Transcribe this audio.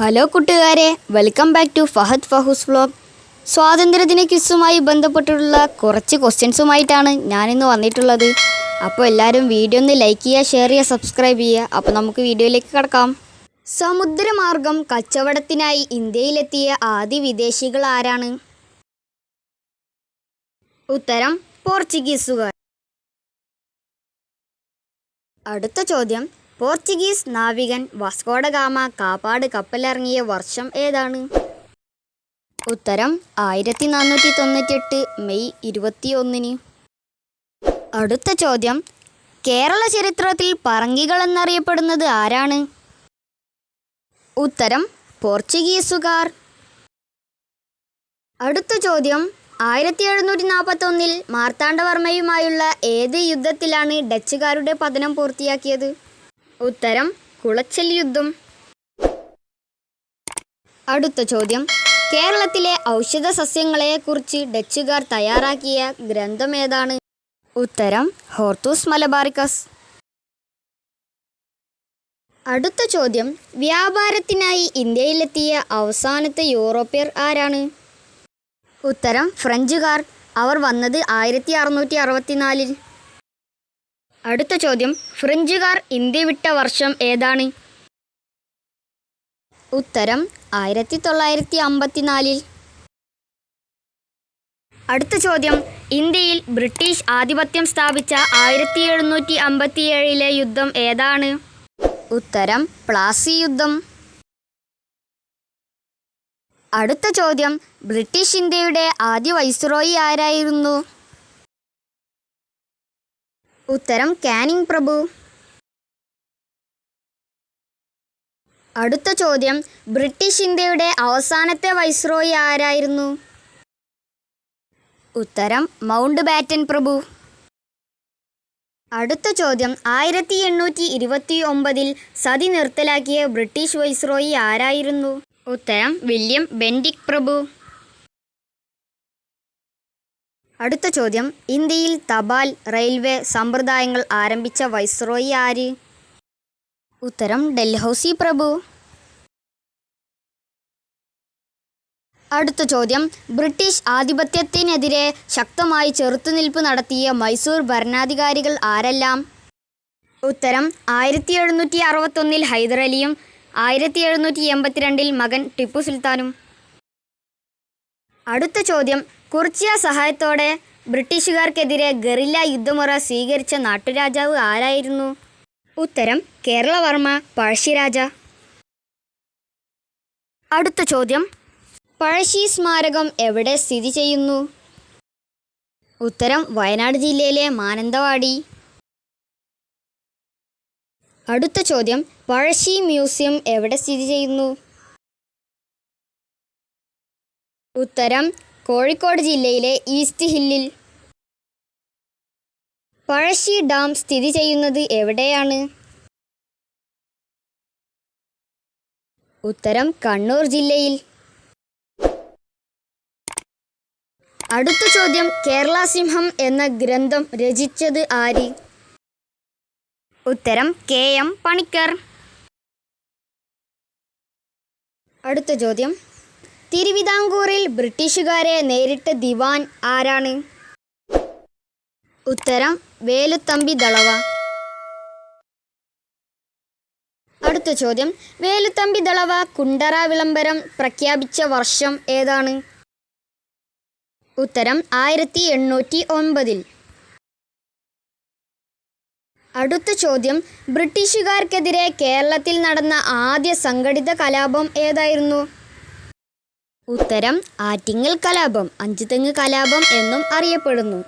Hello കൂട്ടുകാരെ welcome back to Fahad Fahoos vlog സ്വാതന്ത്ര്യദിന ക്വിസുമായി ബന്ധപ്പെട്ടിട്ടുള്ള കുറച്ച് ക്വസ്റ്റ്യൻസുമായിട്ടാണ് ഞാനിന്ന് വന്നിട്ടുള്ളത്. അപ്പോൾ എല്ലാവരും വീഡിയോ ഒന്ന് ലൈക്ക് ചെയ്യുക ഷെയർ ചെയ്യുക സബ്സ്ക്രൈബ് ചെയ്യുക. അപ്പോൾ നമുക്ക് വീഡിയോയിലേക്ക് കിടക്കാം. സമുദ്രമാർഗം കച്ചവടത്തിനായി ഇന്ത്യയിലെത്തിയ ആദ്യ വിദേശികൾ ആരാണ്? ഉത്തരം പോർച്ചുഗീസുകാർ. അടുത്ത ചോദ്യം പോർച്ചുഗീസ് നാവികൻ വാസ്കോഡഗാമ കാപ്പാട് കപ്പലിറങ്ങിയ വർഷം ഏതാണ്? ഉത്തരം ആയിരത്തി നാനൂറ്റി തൊണ്ണൂറ്റിയെട്ട് മെയ് ഇരുപത്തി ഒന്നിന് അടുത്ത ചോദ്യം. കേരള ചരിത്രത്തിൽ പറങ്കികൾ എന്നറിയപ്പെടുന്നത് ആരാണ്? ഉത്തരം പോർച്ചുഗീസുകാർ. അടുത്ത ചോദ്യം. ആയിരത്തി എഴുന്നൂറ്റി നാൽപ്പത്തൊന്നിൽ മാർത്താണ്ഡവർമ്മയുമായുള്ള ഏത് യുദ്ധത്തിലാണ് ഡച്ചുകാരുടെ പതനം പൂർത്തിയാക്കിയത്? ഉത്തരം കുളച്ചൽ യുദ്ധം. അടുത്ത ചോദ്യം. കേരളത്തിലെ ഔഷധ സസ്യങ്ങളെ കുറിച്ച് ഡച്ചുകാർ തയ്യാറാക്കിയ ഗ്രന്ഥം ഏതാണ്? ഉത്തരം ഹോർത്തൂസ് മലബാറിക്കസ്. അടുത്ത ചോദ്യം. വ്യാപാരത്തിനായി ഇന്ത്യയിലെത്തിയ അവസാനത്തെ യൂറോപ്യർ ആരാണ്? ഉത്തരം ഫ്രഞ്ചുകാർ. അവർ വന്നത് ആയിരത്തി അറുന്നൂറ്റി അറുപത്തിനാലിൽ. അടുത്ത ചോദ്യം. ഫ്രഞ്ചുകാർ ഇന്ത്യ വിട്ട വർഷം ഏതാണ്? ഉത്തരം ആയിരത്തി തൊള്ളായിരത്തി അമ്പത്തിനാലിൽ അടുത്ത ചോദ്യം. ഇന്ത്യയിൽ ബ്രിട്ടീഷ് ആധിപത്യം സ്ഥാപിച്ച ആയിരത്തി എഴുന്നൂറ്റി അമ്പത്തിയേഴിലെ യുദ്ധം ഏതാണ്? ഉത്തരം പ്ലാസി യുദ്ധം. അടുത്ത ചോദ്യം. ബ്രിട്ടീഷ് ഇന്ത്യയുടെ ആദ്യ വൈസ്രോയി ആരായിരുന്നു? ഉത്തരം കാനിങ് പ്രഭു. അടുത്ത ചോദ്യം ബ്രിട്ടീഷ് ഇന്ത്യയുടെ അവസാനത്തെ വൈസ്രോയി ആരായിരുന്നു? ഉത്തരം മൗണ്ട് ബാറ്റൻ പ്രഭു. അടുത്ത ചോദ്യം ആയിരത്തി എണ്ണൂറ്റി ഇരുപത്തി ഒമ്പതിൽ സതി നിർത്തലാക്കിയ ബ്രിട്ടീഷ് വൈസ്രോയി ആരായിരുന്നു? ഉത്തരം വില്യം ബെൻഡിക് പ്രഭു. അടുത്ത ചോദ്യം. ഇന്ത്യയിൽ തപാൽ റെയിൽവേ സമ്പ്രദായങ്ങൾ ആരംഭിച്ച വൈസ്രോയി ആര്? ഉത്തരം ഡൽഹൌസി പ്രഭു. അടുത്ത ചോദ്യം. ബ്രിട്ടീഷ് ആധിപത്യത്തിനെതിരെ ശക്തമായി ചെറുത്തുനിൽപ്പ് നടത്തിയ മൈസൂർ ഭരണാധികാരികൾ ആരെല്ലാം? ഉത്തരം ആയിരത്തി എഴുന്നൂറ്റി അറുപത്തൊന്നിൽ ഹൈദരലിയും ആയിരത്തി എഴുന്നൂറ്റി എൺപത്തിരണ്ടിൽ മകൻ ടിപ്പു സുൽത്താനും. അടുത്ത ചോദ്യം. കുർച്ചിയ സഹായത്തോടെ ബ്രിട്ടീഷുകാർക്കെതിരെ ഗറില്ല യുദ്ധമുറ സ്വീകരിച്ച നാട്ടുരാജാവ് ആരായിരുന്നു? ഉത്തരം കേരളവർമ്മ പഴശ്ശിരാജ. അടുത്ത ചോദ്യം പഴശ്ശി സ്മാരകം എവിടെ സ്ഥിതി ചെയ്യുന്നു? ഉത്തരം വയനാട് ജില്ലയിലെ മാനന്തവാടി. അടുത്ത ചോദ്യം പഴശ്ശി മ്യൂസിയം എവിടെ സ്ഥിതി ചെയ്യുന്നു? ഉത്തരം കോഴിക്കോട് ജില്ലയിലെ ഈസ്റ്റ് ഹില്ലിൽ പഴശ്ശി ഡാം സ്ഥിതി ചെയ്യുന്നത് എവിടെയാണ്? ഉത്തരം കണ്ണൂർ ജില്ലയിൽ. അടുത്ത ചോദ്യം കേരള സിംഹം എന്ന ഗ്രന്ഥം രചിച്ചത് ആര്? ഉത്തരം കെ എം പണിക്കർ. അടുത്ത ചോദ്യം തിരുവിതാംകൂറിൽ ബ്രിട്ടീഷുകാരെ നേരിട്ട ദിവാൻ ആരാണ്? ഉത്തരം വേലുത്തമ്പി ദളവ. അടുത്ത ചോദ്യം വേലുത്തമ്പി ദളവ കുണ്ടറ വിളംബരം പ്രഖ്യാപിച്ച വർഷം ഏതാണ്? ഉത്തരം ആയിരത്തി എണ്ണൂറ്റി ഒൻപതിൽ. അടുത്ത ചോദ്യം ബ്രിട്ടീഷുകാർക്കെതിരെ കേരളത്തിൽ നടന്ന ആദ്യ സംഘടിത കലാപം ഏതായിരുന്നു? ഉത്തരം ആറ്റിങ്ങൽ കലാപം അഞ്ചുതെങ്ങ് കലാപം എന്നും അറിയപ്പെടുന്നു.